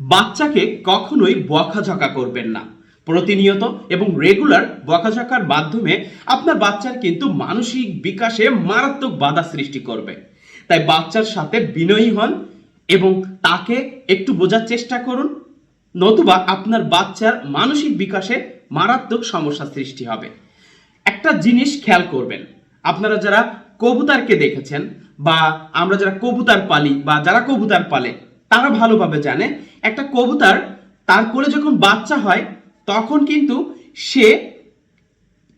বাচ্চাকে কখনোই বকাঝকা করবেন না। প্রতিনিয়ত এবং রেগুলার বকাঝকার মাধ্যমে আপনার বাচ্চার কিন্তু মানসিক বিকাশে মারাত্মক বাধা সৃষ্টি করবে। তাই বাচ্চার সাথে বিনয়ী হন এবং তাকে একটু বোঝার চেষ্টা করুন, নতুবা আপনার বাচ্চার মানসিক বিকাশে মারাত্মক সমস্যা সৃষ্টি হবে। একটা জিনিস খেয়াল করবেন, আপনারা যারা কবুতারকে দেখেছেন বা আমরা যারা কবুতার পালি বা যারা কবুতার পালে, তারা ভালোভাবে জানে একটা কবুতর তার কোলে যখন বাচ্চা হয়, তখন কিন্তু সে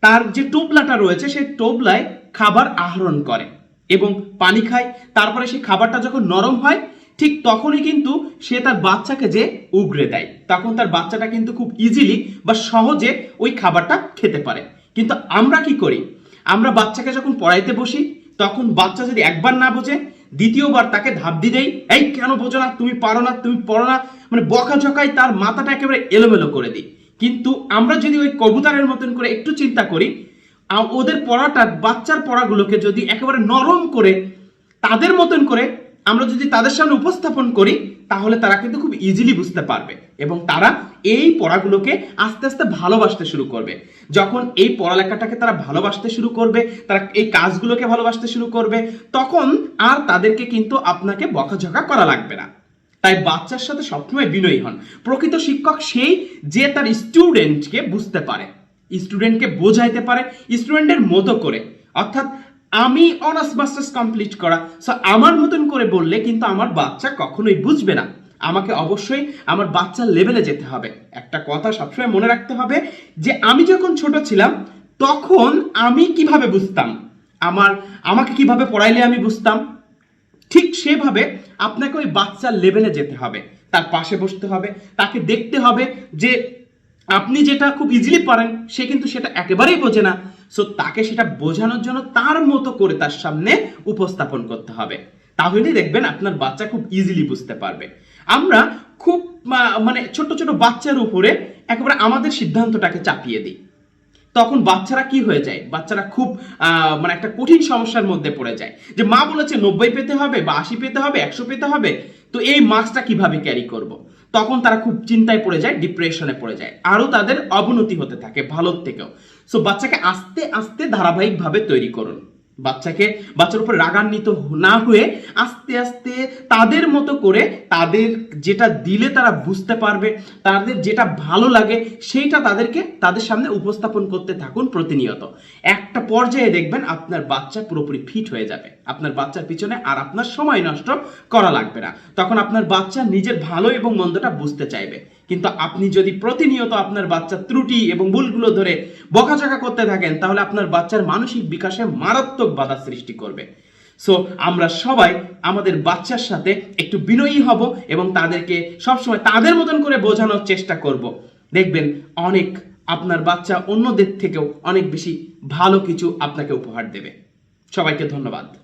তার যে টোপলাটা রয়েছে, সেই টোপলায় খাবার আহরণ করে এবং পানি খায়। তারপরে সেই খাবারটা যখন নরম হয়, ঠিক তখনই কিন্তু সে তার বাচ্চাকে যে উগড়ে দেয়। তখন তার বাচ্চাটা কিন্তু খুব ইজিলি বা সহজে ওই খাবারটা খেতে পারে। কিন্তু আমরা কি করি? আমরা বাচ্চাকে যখন পড়াইতে বসি, তখন বাচ্চা যদি একবার না বোঝে দ্বিতীয়বার তাকে ধাপ দিয়ে দেয় এই কেন বোঝো না? তুমি পারো না, তুমি পড়ো না। মানে বকা ঝকাই তার মাথাটা একেবারে এলোমেলো করে দিই। কিন্তু আমরা যদি ওই কবুতারের মতন করে একটু চিন্তা করি ওদের পড়াটা, বাচ্চার পড়াগুলোকে যদি একেবারে নরম করে, তাদের মতন করে আমরা যদি তাদের সামনে উপস্থাপন করি, তাহলে তারা কিন্তু খুব ইজিলি বুঝতে পারবে এবং তারা এই পড়াগুলোকে আস্তে আস্তে ভালোবাসতে শুরু করবে। যখন এই পড়ালেখাটাকে তারা ভালোবাসতে শুরু করবে, তারা এই কাজগুলোকে ভালোবাসতে শুরু করবে, তখন আর তাদেরকে কিন্তু আপনাকে বকাঝকা করা লাগবে না। তাই বাচ্চার সাথে সবসময় বিনয়ী হন। প্রকৃত শিক্ষক সেই যে তার স্টুডেন্টকে বুঝতে পারে স্টুডেন্টকে বোঝাইতে পারে স্টুডেন্টের মতো করে। অর্থাৎ আমি অনার্স মাস্টার্স কমপ্লিট করা। সো আমার মতন করে বললে কিন্তু আমার বাচ্চা কখনোই বুঝবে না। আমাকে অবশ্যই আমার বাচ্চার লেভেলে যেতে হবে। একটা কথা সবসময় মনে রাখতে হবে যে, আমি যখন ছোট ছিলাম, তখন আমি কীভাবে বুঝতাম? আমার, আমাকে কীভাবে পড়াইলে আমি বুঝতাম? ঠিক সেভাবে আপনাকে ওই বাচ্চার লেভেলে যেতে হবে। তার পাশে বসতে হবে, তাকে দেখতে হবে যে, আপনি যেটা খুব ইজিলি পারেন, সে কিন্তু সেটা একেবারেই বোঝে না। সো তাকে সেটা বোঝানোর জন্য তার মতো করে তার সামনে উপস্থাপন করতে হবে। তাহলেই দেখবেন আপনার বাচ্চা খুব ইজিলি বুঝতে পারবে। আমরা খুব মানে ছোট ছোট বাচ্চার উপরে একেবারে আমাদের সিদ্ধান্তটাকে চাপিয়ে দিই। তখন বাচ্চারা কি হয়ে যায়? বাচ্চারা খুব মানে একটা কঠিন সমস্যার মধ্যে পড়ে যায়। যে মা বলেছে, নব্বই পেতে হবে বা আশি পেতে হবে, একশো পেতে হবে। তো এই মার্কসটা কীভাবে ক্যারি করব। তখন তারা খুব চিন্তায় পড়ে যায় ডিপ্রেশনে পড়ে যায়। আরও তাদের অবনতি হতে থাকে ভালোর থেকেও। সো বাচ্চাকে আস্তে আস্তে ধারাবাহিকভাবে তৈরি করুন। বাচ্চাকে বাচ্চার উপর রাগান্বিত না হয়ে আস্তে আস্তে তাদের মতো করে তাদের যেটা দিলে তারা বুঝতে পারবে, তাদের যেটা ভালো লাগে সেইটা তাদেরকে তাদের সামনে উপস্থাপন করতে থাকুন প্রতিনিয়ত। একটা পর্যায়ে দেখবেন আপনার বাচ্চা পুরোপুরি ফিট হয়ে যাবে। আপনার বাচ্চার পিছনে আর আপনার সময় নষ্ট করা লাগবে না। তখন আপনার বাচ্চা নিজের ভালো এবং মন্দটা বুঝতে চাইবে। কিন্তু আপনি যদি প্রতিনিয়ত আপনার বাচ্চার ত্রুটি এবং ভুলগুলো ধরে বকাঝকা করতে থাকেন, তাহলে আপনার বাচ্চার মানসিক বিকাশে মারাত্মক বাধা সৃষ্টি করবে। সো আমরা সবাই আমাদের বাচ্চার সাথে একটু বিনয়ী হব এবং তাদেরকে সবসময় তাদের মতন করে বোঝানোর চেষ্টা করব। দেখবেন অনেক আপনার বাচ্চা অন্যদের থেকেও অনেক বেশি ভালো কিছু আপনাকে উপহার দেবে। সবাইকে ধন্যবাদ।